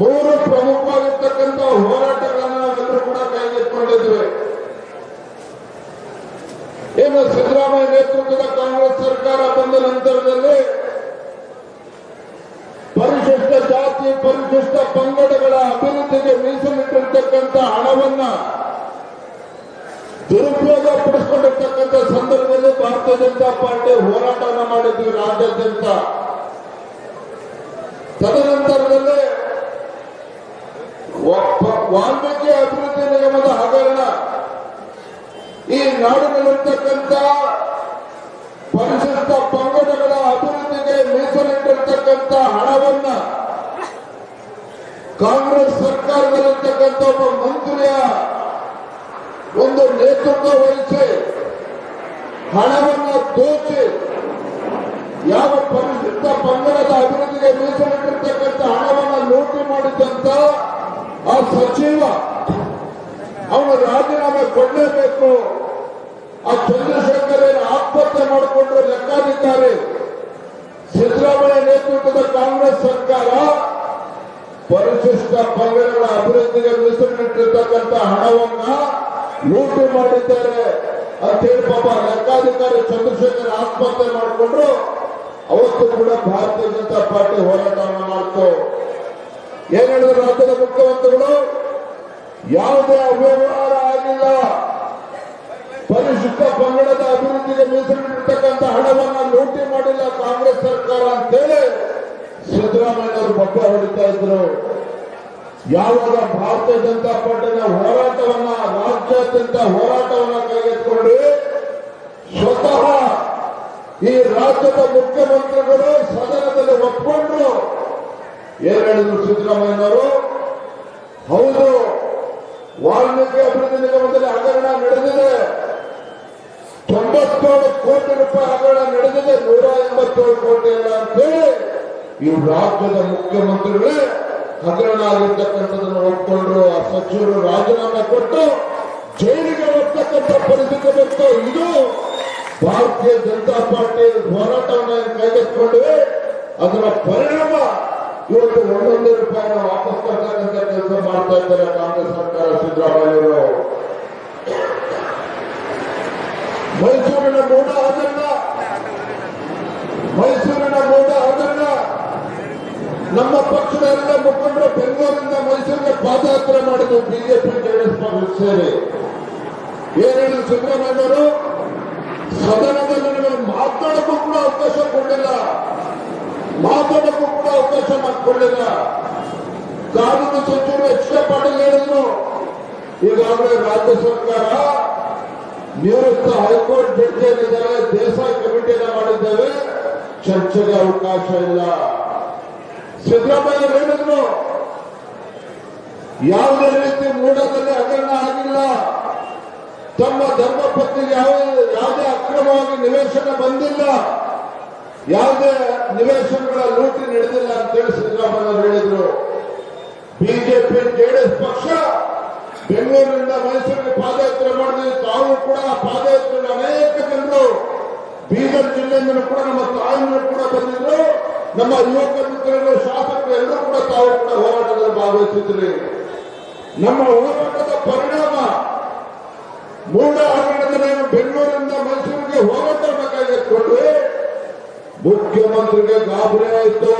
ಮೂರು ಪ್ರಮುಖವಾಗಿರ್ತಕ್ಕಂಥ ಹೋರಾಟಗಳನ್ನು ನಾವೆಲ್ಲರೂ ಕೂಡ ಕೈಗೆತ್ತಿಕೊಂಡಿದ್ದೇವೆ. ಏನು ಸಿದ್ದರಾಮಯ್ಯ ನೇತೃತ್ವದ ಕಾಂಗ್ರೆಸ್ ಸರ್ಕಾರ ಬಂದ ನಂತರದಲ್ಲಿ ಪರಿಶಿಷ್ಟ ಜಾತಿ, ಪರಿಶಿಷ್ಟ ಪಂಗಡಗಳ ಅಭಿವೃದ್ಧಿಗೆ ಮೀಸಲಿಟ್ಟಿರ್ತಕ್ಕಂಥ ಹಣವನ್ನ ದುರುಪಯೋಗ ಪಡಿಸಿಕೊಂಡಿರ್ತಕ್ಕಂಥ ಸಂದರ್ಭದಲ್ಲಿ ಭಾರತೀಯ ಜನತಾ ಪಾರ್ಟಿ ಹೋರಾಟವನ್ನು ಮಾಡಿದ್ವಿ ರಾಜ್ಯಾದ್ಯಂತ. ವಾಲ್ಮೀಕಿ ಅಭಿವೃದ್ಧಿ ನಿಗಮದ ಹಗರಣ ಈ ನಾಡಿನಲ್ಲಿರ್ತಕ್ಕಂಥ ಪರಿಶಿಷ್ಟ ಪಂಗಡಗಳ ಅಭಿವೃದ್ಧಿಗೆ ಮೀಸಲಿಟ್ಟಿರ್ತಕ್ಕಂಥ ಹಣವನ್ನ ಕಾಂಗ್ರೆಸ್ ಸರ್ಕಾರದಲ್ಲಿರ್ತಕ್ಕಂಥ ಒಬ್ಬ ಮಂತ್ರಿಯ ಒಂದು ನೇತೃತ್ವ ವಹಿಸಿ ಹಣವನ್ನು ದೋಚಿ ಯಾವ ಪರಿಶಿಷ್ಟ ಪಂಗಡದ ಅಭಿವೃದ್ಧಿಗೆ ಮೀಸಲಿಟ್ಟಿರ್ತಕ್ಕಂಥ ಹಣವನ್ನ ಲೂಟಿ ಮಾಡಿದಂತ ಆ ಸಚಿವ. ಅವನು ರಾಜೀನಾಮೆ ಕೊಡಲೇಬೇಕು. ಆ ಚಂದ್ರಶೇಖರ್ ಆತ್ಮಹತ್ಯೆ ಲೆಕ್ಕ ಲೆಕ್ಕಾಧಿಕಾರಿ. ಸಿದ್ದರಾಮಯ್ಯ ನೇತೃತ್ವದ ಕಾಂಗ್ರೆಸ್ ಸರ್ಕಾರ ಪರಿಶಿಷ್ಟ ಪಂಗಡಗಳ ಅಭಿವೃದ್ಧಿಗೆ ಮೀಸಲಿಟ್ಟಿರ್ತಕ್ಕಂಥ ಹಣವನ್ನ ಲೂಟಿ ಮಾಡಿದ್ದಾರೆ. ಅಂತೇಳಿ ಪಾಪ ಲೆಕ್ಕಾಧಿಕಾರಿ ಚಂದ್ರಶೇಖರ್ ಆತ್ಮಹತ್ಯೆ ಮಾಡಿಕೊಂಡ್ರು, ಅವತ್ತು ಕೂಡ ಭಾರತೀಯ ಜನತಾ ಪಾರ್ಟಿ ಹೋರಾಟವನ್ನು ಮಾಡ್ತು. ಏನ್ ಹೇಳಿದ್ರು ರಾಜ್ಯದ ಮುಖ್ಯಮಂತ್ರಿಗಳು ಯಾವುದೇ ಅವ್ಯವಹಾರ ಆಗಿಲ್ಲ. ಪರಿಶುದ್ಧ ಪಂಗಡದ ಅಭಿವೃದ್ಧಿಗೆ ಮೀಸಲಿಟ್ಟಿರ್ತಕ್ಕಂಥ ಹಣವನ್ನ ಲೂಟಿ ಮಾಡಿಲ್ಲ ಕಾಂಗ್ರೆಸ್ ಸರ್ಕಾರ ಅಂತೇಳಿ ಸಿದ್ದರಾಮಯ್ಯ ಅವರು ಬಬ್ಬ ಹೊಡಿತಾ ಇದ್ರು. ಯಾವಾಗ ಭಾರತೀಯ ಜನತಾ ಪಾರ್ಟಿನ ಹೋರಾಟವನ್ನ, ರಾಜ್ಯಾದ್ಯಂತ ಹೋರಾಟವನ್ನ ಕೈಗೆತ್ತಿಕೊಂಡು ಸ್ವತಃ ಈ ರಾಜ್ಯದ ಮುಖ್ಯಮಂತ್ರಿಗಳು ಸದನದಲ್ಲಿ ಒಪ್ಪಿಕೊಂಡ್ರು ಏನ್ ಹೇಳಿದ್ರು ಸಿದ್ದರಾಮಯ್ಯನವರು. ಹೌದು, ವಾಲ್ಮೀಕಿ ಅಭಿವೃದ್ಧಿ ನಿಗಮದಲ್ಲಿ ಹಗರಣ ನಡೆದಿದೆ. ತೊಂಬತ್ತೇಳು ಕೋಟಿ ರೂಪಾಯಿ ಹಗರಣ ನಡೆದಿದೆ. ನೂರ ಎಂಬತ್ತೇಳು ಕೋಟಿ ಅಲ್ಲ ಅಂತೇಳಿ ಈ ರಾಜ್ಯದ ಮುಖ್ಯಮಂತ್ರಿಗಳೇ ಹಗರಣ ಆಗಿರ್ತಕ್ಕಂಥದ್ದನ್ನು ಒಪ್ಪಿಕೊಂಡ್ರು ಆ ಸಚಿವರು ರಾಜೀನಾಮೆ ಕೊಟ್ಟು ಜೈಲಿಗೆ ಹೋಗ್ತಕ್ಕಂಥ ಪರಿಸ್ಥಿತಿ ಬಂತು. ಇದು ಭಾರತೀಯ ಜನತಾ ಪಾರ್ಟಿ ಹೋರಾಟವನ್ನು ಕೈಗೆತ್ತಿಕೊಂಡಿವೆ. ಅದರ ಪರಿಣಾಮ ಇವತ್ತು ಒಂದೊಂದು ರೂಪಾಯಿ ವಾಪಸ್ ತರ್ತಕ್ಕಂಥ ಕೆಲಸ ಮಾಡ್ತಾ ಇದ್ದಾರೆ ಕಾಂಗ್ರೆಸ್ ಸರ್ಕಾರ ಸಿದ್ದರಾಮಯ್ಯವರು ಮೈಸೂರಿನ ಮೂಲ ಅದನ್ನ ಮೈಸೂರಿನ ಮೂಲ ಅದನ್ನ ನಮ್ಮ ಪಕ್ಷದ ಎಲ್ಲ ಮುಖಂಡರು ಬೆಂಗಳೂರಿಂದ ಮೈಸೂರಿಗೆ ಪಾದಯಾತ್ರೆ ಮಾಡಿದ್ರು ಬಿಜೆಪಿ ಜೆಡಿಎಸ್ ಪಕ್ಷ ಸೇರಿ. ಏನೇನು ಸಿದ್ದರಾಮಯ್ಯರು ಸದನದಲ್ಲಿ ನಿಮಗೆ ಮಾತಾಡಕ್ಕೂ ಕೂಡ ಅವಕಾಶ ಕೊಡಲಿಲ್ಲ ಮಾತಾಡಕ್ಕೂ ಕೂಡ ಅವಕಾಶ ಮಾಡಿಕೊಳ್ಳಿಲ್ಲ. ಕಾನೂನು ಸಚಿವರು ಎಚ್ ಕೆ ಪಾಟೀಲ್ ಈಗಾಗಲೇ ರಾಜ್ಯ ಸರ್ಕಾರ ನಿವೃತ್ತ ಹೈಕೋರ್ಟ್ ಜಡ್ಜ್ ಏನಿದ್ದಾರೆ ದೇಸಾಯಿ ಕಮಿಟಿಯನ್ನ ಮಾಡಿದ್ದೇವೆ. ಚರ್ಚೆಗೆ ಅವಕಾಶ ಇಲ್ಲ. ಸಿದ್ದರಾಮಯ್ಯ ಹೇಳಿದ್ರು, ಯಾವುದೇ ರೀತಿ ಮೂಢದಲ್ಲಿ ಹಗರಣ ಆಗಿಲ್ಲ. ತಮ್ಮ ಧರ್ಮಪತ್ನಿಗೆ ಯಾವ ಯಾವುದೇ ಅಕ್ರಮವಾಗಿ ನಿವೇಶನ ಬಂದಿಲ್ಲ. ಯಾವುದೇ ನಿವೇಶನಗಳ ಲೂಟಿ ನಡೆದಿಲ್ಲ ಅಂತೇಳಿ ಸಿದ್ದರಾಮಯ್ಯ ಹೇಳಿದ್ರು. ಬಿಜೆಪಿ ಜೆಡಿಎಸ್ ಪಕ್ಷ ಬೆಂಗಳೂರಿನಿಂದ ಮೈಸೂರಿಗೆ ಪಾದಯಾತ್ರೆ ಮಾಡಿದ್ವಿ. ತಾವು ಕೂಡ ಪಾದಯಾತ್ರೆಯಲ್ಲಿ ಅನೇಕ ಜನರು ಬೀದರ್ ಜಿಲ್ಲೆಯಿಂದ ಕೂಡ ನಮ್ಮ ತಾಯಿಯವರು ಕೂಡ ಬಂದಿದ್ರು. ನಮ್ಮ ಯುವಕ ಮಿತ್ರರು ಶಾಸಕರು ಎಲ್ಲರೂ ಕೂಡ ತಾವು ಕೂಡ ಹೋರಾಟದಲ್ಲಿ ಭಾಗವಹಿಸಿದ್ರಿ. ನಮ್ಮ ಹೋರಾಟದ ಪರಿಣಾಮ ಮೂಡ ಹಗರಣದಲ್ಲಿ ಬೆಂಗಳೂರಿನಿಂದ ಮೈಸೂರಿಗೆ ಹೋರಾಟ ಮುಖ್ಯಮಂತ್ರಿಗೆ ಗಾಬರಿ ಆಯಿತು.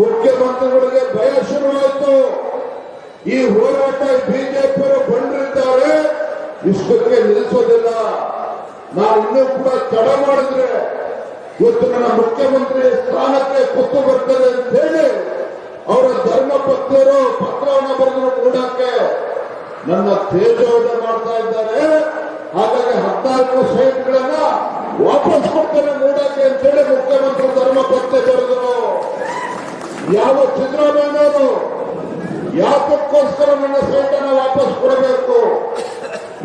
ಮುಖ್ಯಮಂತ್ರಿಗಳಿಗೆ ಭಯ ಶುರುವಾಯಿತು. ಈ ಹೋರಾಟ ಬಿಜೆಪಿಯವರು ಬಂದಿರ್ತಾರೆ ಇಷ್ಟಕ್ಕೆ ನಿಲ್ಲಿಸೋದಿಲ್ಲ. ನಾವು ಇನ್ನೂ ಕೂಡ ತಡ ಮಾಡಿದ್ರೆ ಇವತ್ತು ನನ್ನ ಮುಖ್ಯಮಂತ್ರಿ ಸ್ಥಾನಕ್ಕೆ ಕುತ್ತು ಬರ್ತದೆ ಅಂತ ಹೇಳಿ ಅವರ ಧರ್ಮ ಪತ್ನಿಯರು ಪತ್ರವನ್ನು ಬರೆದು ಕೂಡಕ್ಕೆ ನನ್ನ ತೇಜವನ್ನು ಮಾಡ್ತಾ ಇದ್ದಾರೆ. ಹಾಗಾಗಿ ಹದಿನಾಲ್ಕು ಸೈಟ್ಗಳನ್ನ ವಾಪಸ್ ಕೊಡ್ತಾನೆ ಮೂಡಕ್ಕೆ ಅಂತೇಳಿ ಮುಖ್ಯಮಂತ್ರಿ ಧರ್ಮ ಪತ್ತೆ ಬರೆದರು. ಯಾವ ಸಿದ್ದರಾಮಯ್ಯನವರು ಯಾತಕ್ಕೋಸ್ಕರ ನನ್ನ ಸೈಟನ್ನ ವಾಪಸ್ ಕೊಡಬೇಕು?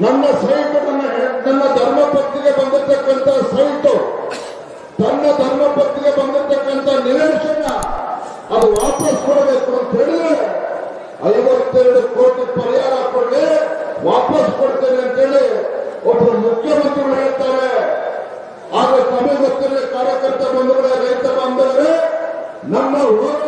ನನ್ನ ಸೈಟ್ ನನ್ನ ನನ್ನ ಧರ್ಮಪತ್ನಿಗೆ ಬಂದಿರತಕ್ಕಂಥ ಸೈಟು, ತನ್ನ ಧರ್ಮಪತ್ನಿಗೆ ಬಂದಿರತಕ್ಕಂಥ ನಿವೇಶನ ಅದು ವಾಪಸ್ ಕೊಡಬೇಕು ಅಂತ ಹೇಳಿದ್ರೆ ಐವತ್ತೆರಡು ಕೋಟಿ ಪರಿಹಾರ ಕೊಡಲಿ, ವಾಪಸ್ ಕೊಡ್ತೇನೆ ಅಂತೇಳಿ Paulo.